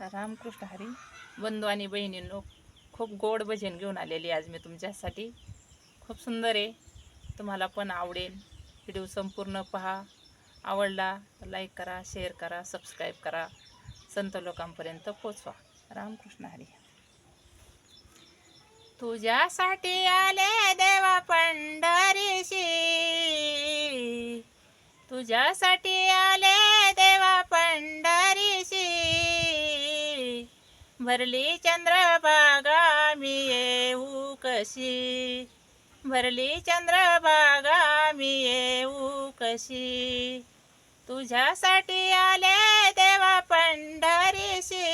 रामकृष्ण हरी. बंधू आणि बहिणींनो खूप गोड भजन घेऊन आलेली आज मी तुमच्यासाठी. खूप सुंदर आहे. तुम्हाला पण आवडेल. व्हिडिओ संपूर्ण पहा. आवडला तर लाईक करा शेअर करा सबस्क्राईब करा. संत लोकांपर्यंत पोचवा रामकृष्ण हरी. तुझ्यासाठी आले देवा पंढरीशी. तुझ्यासाठी आले भरली चंद्रभागा मी येऊ कशी? भरली चंद्रभागा मी येऊ कशी? तुझ्यासाठी आले देवा पंढरीशी.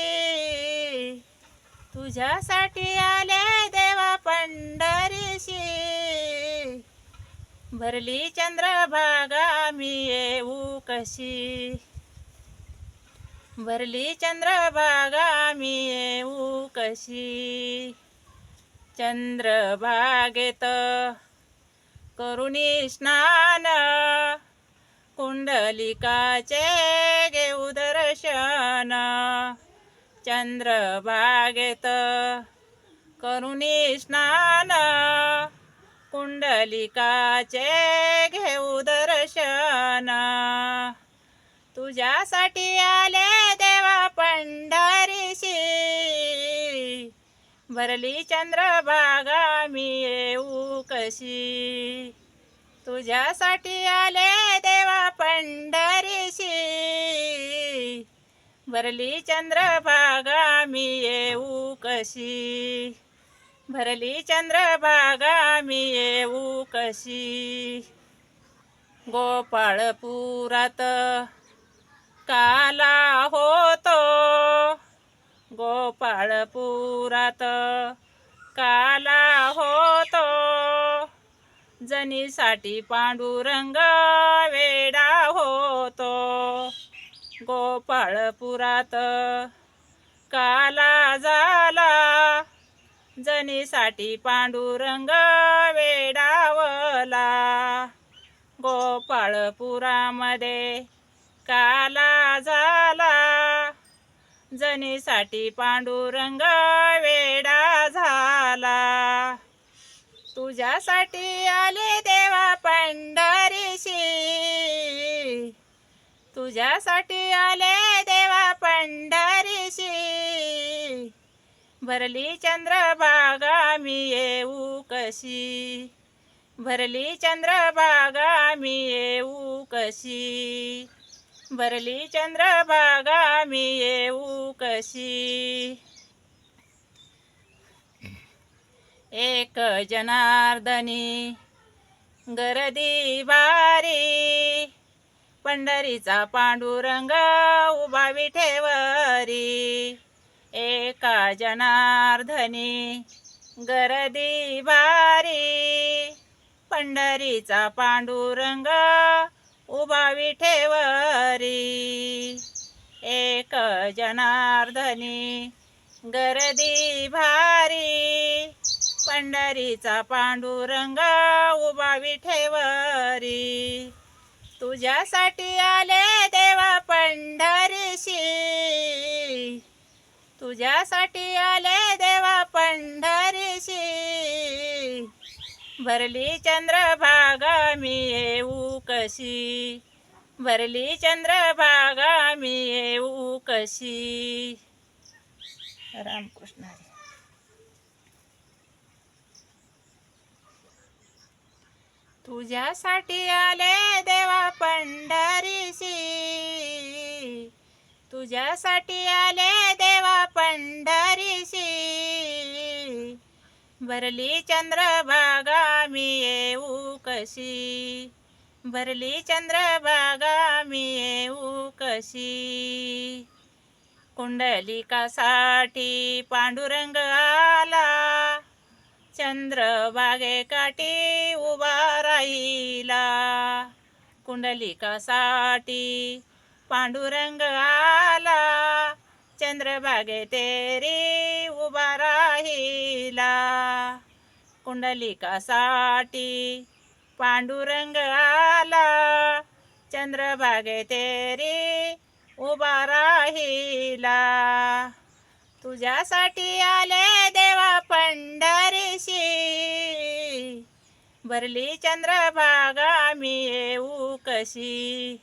तुझ्यासाठी आले देवा पंढरीशी. भरली चंद्रभागा मी येऊ कशी? भरली चंद्रभागा कशी चंद्रभागेत करुणी स्नान कुंडलिकाचे घेऊ दर्शन. चंद्रभागेत करुणी स्नान कुंडलिकाचे घेऊ दर्शन. तुझ्यासाठी आले देवा पंढरीशी. भरली चंद्रभागा मी येऊ कशी? तुझ्यासाठी आले देवा पंढरीशी. भरली चंद्रभागा मी येऊ कशी? भरली चंद्रभागा मी येऊ कशी? गोपाळपुरात काला हो गोपाळपुरात काला होतो. जनीसाठी पांडुरंग वेडा होतो. गोपाळपुरात काला झाला जनीसाठी पांडुरंग वेडावला. गोपाळपुरामध्ये काला झाला जनीसाठी पांडुरंग वेडा झाला. तुझ्यासाठी आले देवा पंढरीशी. तुझ्यासाठी आले देवा पंढरीशी. भरली चंद्रभागा मी येऊ कशी? भरली चंद्रभागा मी येऊ कशी? भरली चंद्रभागा मी येऊ कशी? एक जनार्दनी गर्दी बारी पंढरीचा पांडुरंग उभा विठेवरी एका जनार्दनी गर्दी भारी पंढरीचा पांडुरंग उभा विठेवरी एक जनार्दनी गर्दी भारी. पंढरीचा पांडुरंग उभा विठेवरी तुझ्यासाठी आले देवा पंढरीशी. तुझ्यासाठी आले देवा पंढरीशी. भरली चंद्रभागा मी येऊ कशी भरली चंद्रभागा मी येऊ कशी रामकृष्ण तुझ्यासाठी आले देवा पंढरीशी. तुझ्यासाठी आले देवा भरली चंद्रभागा मी येऊ कशी भरली चंद्रभागा मी येऊ कशी कुंडलिकासाठी पांडुरंग आला. चंद्रभागे काठी उभा राहिला. कुंडलिकासाठी पांडुरंग आला. चंद्रभागे तेरी उभा राहिला कुंडलिकासाठी पांडुरंग आला. चंद्रभागे तेरी उभा राहिला तुझ्यासाठी आले देवा पंढरीशी. भरली चंद्रभागा मी येऊ कशी?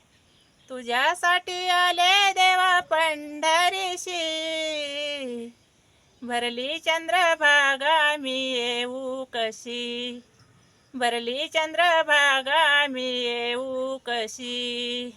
तुझ्यासाठी आले देवा पंढरीशी. भरली चंद्रभागा मी येऊ कशी? भरली चंद्रभागा मी येऊ कशी?